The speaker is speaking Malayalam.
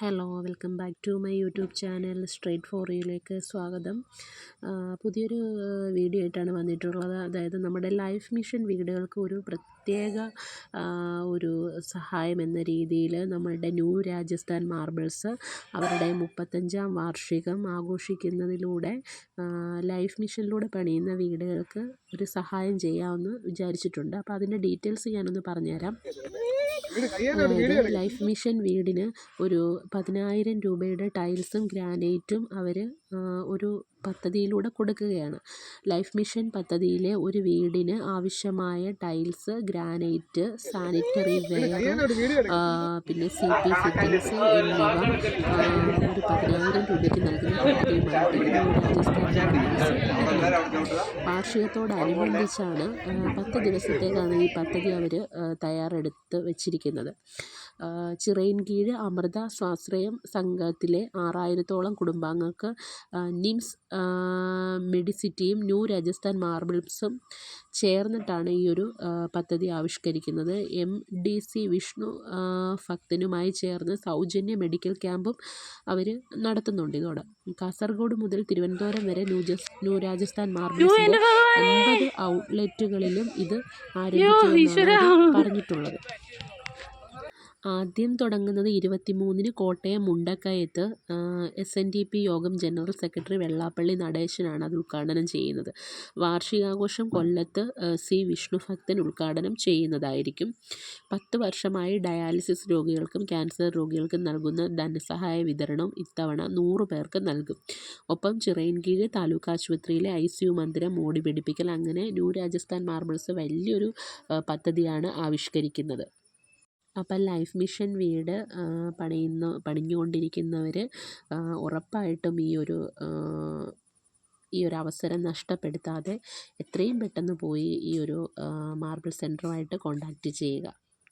Hello welcome back to my YouTube channel straight ഫോറിയിലേക്ക് സ്വാഗതം. പുതിയൊരു വീഡിയോ ആയിട്ടാണ് വന്നിട്ടുള്ളത്. അതായത് നമ്മുടെ ലൈഫ് മിഷൻ വീടുകൾക്ക് ഒരു പ്രത്യേക ഒരു സഹായം എന്ന രീതിയിൽ നമ്മളുടെ ന്യൂ രാജസ്ഥാൻ മാർബിൾസ് അവരുടെ മുപ്പത്തഞ്ചാം വാർഷികം ആഘോഷിക്കുന്നതിലൂടെ ലൈഫ് മിഷനിലൂടെ പണിയുന്ന വീടുകൾക്ക് ഒരു സഹായം ചെയ്യാമെന്ന് വിചാരിച്ചിട്ടുണ്ട്. അപ്പോൾ അതിന്റെ ഡീറ്റെയിൽസ് ഞാനൊന്ന് പറഞ്ഞുതരാം. ലൈഫ് മിഷൻ വീടിന് ഒരു പതിനായിരം രൂപയുടെ ടൈൽസും ഗ്രാനൈറ്റും അവർ ഒരു പദ്ധതിയിലൂടെ കൊടുക്കുകയാണ്. ലൈഫ് മിഷൻ പദ്ധതിയിലെ ഒരു വീടിന് ആവശ്യമായ ടൈൽസ് ഗ്രാനൈറ്റ് സാനിറ്ററി വെയർ പിന്നെ സി പി ഫിറ്റിങ്സ് എന്നിവ ഒരു പതിനായിരം രൂപയ്ക്ക് നൽകുന്ന വാർഷികത്തോടനുബന്ധിച്ചാണ് പത്ത് ദിവസത്തേക്കാണ് ഈ പദ്ധതി അവർ തയ്യാറെടുത്ത് വെച്ചിരിക്കുന്നത്. ചിറയിൻകീഴ് അമൃത സ്വാശ്രയം സംഘത്തിലെ ആറായിരത്തോളം കുടുംബാംഗങ്ങൾക്ക് നിംസ് മെഡിസിറ്റിയും ന്യൂ രാജസ്ഥാൻ മാർബിൾസും ചേർന്നിട്ടാണ് ഈ ഒരു പദ്ധതി ആവിഷ്കരിക്കുന്നത്. എം ഡി സി വിഷ്ണു ഭക്തനുമായി ചേർന്ന് സൗജന്യ മെഡിക്കൽ ക്യാമ്പും അവർ നടത്തുന്നുണ്ട് ഇതോടെ. കാസർഗോഡ് മുതൽ തിരുവനന്തപുരം വരെ ന്യൂ ജസ് ന്യൂ രാജസ്ഥാൻ മാർബിൾസിന്റെ അൻപത് ഔട്ട്ലെറ്റുകളിലും ഇത് ആരംഭിച്ചു പറഞ്ഞിട്ടുള്ളത്. ആദ്യം തുടങ്ങുന്നത് ഇരുപത്തിമൂന്നിന് കോട്ടയം മുണ്ടക്കയത്ത് എസ് എൻ ഡി പി യോഗം ജനറൽ സെക്രട്ടറി വെള്ളാപ്പള്ളി നടേശനാണ് അത് ഉദ്ഘാടനം ചെയ്യുന്നത്. വാർഷികാഘോഷം കൊല്ലത്ത് സി വിഷ്ണുഭക്തൻ ഉദ്ഘാടനം ചെയ്യുന്നതായിരിക്കും. പത്ത് വർഷമായി ഡയാലിസിസ് രോഗികൾക്കും ക്യാൻസർ രോഗികൾക്കും നൽകുന്ന ധനസഹായ വിതരണം ഇത്തവണ നൂറ് പേർക്ക് നൽകും. ഒപ്പം ചിറയൻകീഴ് താലൂക്ക് ആശുപത്രിയിലെ ഐ സി യു മന്ദിരം മോടി പിടിപ്പിക്കൽ അങ്ങനെ ന്യൂ രാജസ്ഥാൻ മാർബിൾസ് വലിയൊരു പദ്ധതിയാണ് ആവിഷ്കരിക്കുന്നത്. അപ്പം ലൈഫ് മിഷൻ വീട് പണിയുന്ന പണിഞ്ഞുകൊണ്ടിരിക്കുന്നവർ ഉറപ്പായിട്ടും ഈ ഒരു ഈ ഒരു അവസരം നഷ്ടപ്പെടുത്താതെ എത്രയും പെട്ടെന്ന് പോയി ഈ ഒരു മാർബിൾ സെന്ററുമായിട്ട് കോൺടാക്റ്റ് ചെയ്യുക.